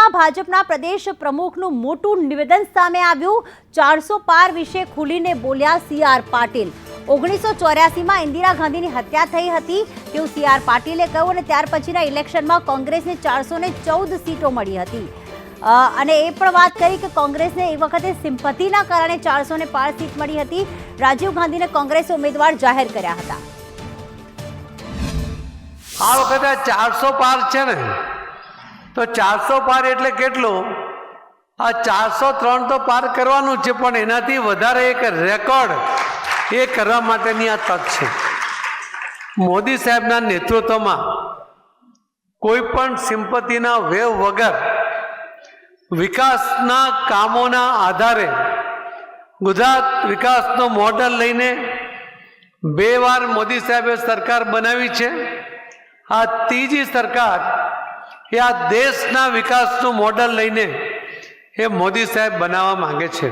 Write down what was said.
સુરતમાં ભાજપના પ્રદેશ પ્રમુખનું મોટું નિવેદન સામે આવ્યું. ચારસો પાર વિશે ખુલીને બોલ્યા સી આર પાટીલ. ઓગણીસો ચોર્યાસીમાં ઇન્દિરા ગાંધીની હત્યા થઈ હતી. તેવું સી આર પાટીલે કહ્યું અને ત્યાર પછીના ઇલેક્શનમાં કોંગ્રેસને ચારસો ને ચૌદ સીટો મળી હતી. અને એ પણ વાત કરી કે કોંગ્રેસને એ વખતે સિમ્પથીના કારણે ચારસો ને પાર સીટ મળી હતી. રાજીવ ગાંધીને કોંગ્રેસે ઉમેદવાર જાહેર કર્યા હતા. આ વખતે ચારસો પાર છે ને. તો ચારસો પાર એટલે કેટલું? આ ચારસો ત્રણ તો પાર કરવાનું છે, પણ એનાથી વધારે એક રેકોર્ડ એ કરવા માટેની આ તક છે. મોદી સાહેબના નેતૃત્વમાં કોઈ પણ સિમ્પતિના વેવ વગર વિકાસના કામોના આધારે ગુજરાત વિકાસનો મોડલ લઈને બે વાર મોદી સાહેબે સરકાર બનાવી છે. આ ત્રીજી સરકાર એ આ દેશના વિકાસનું મોડલ લઈને એ મોદી સાહેબ બનાવવા માંગે છે.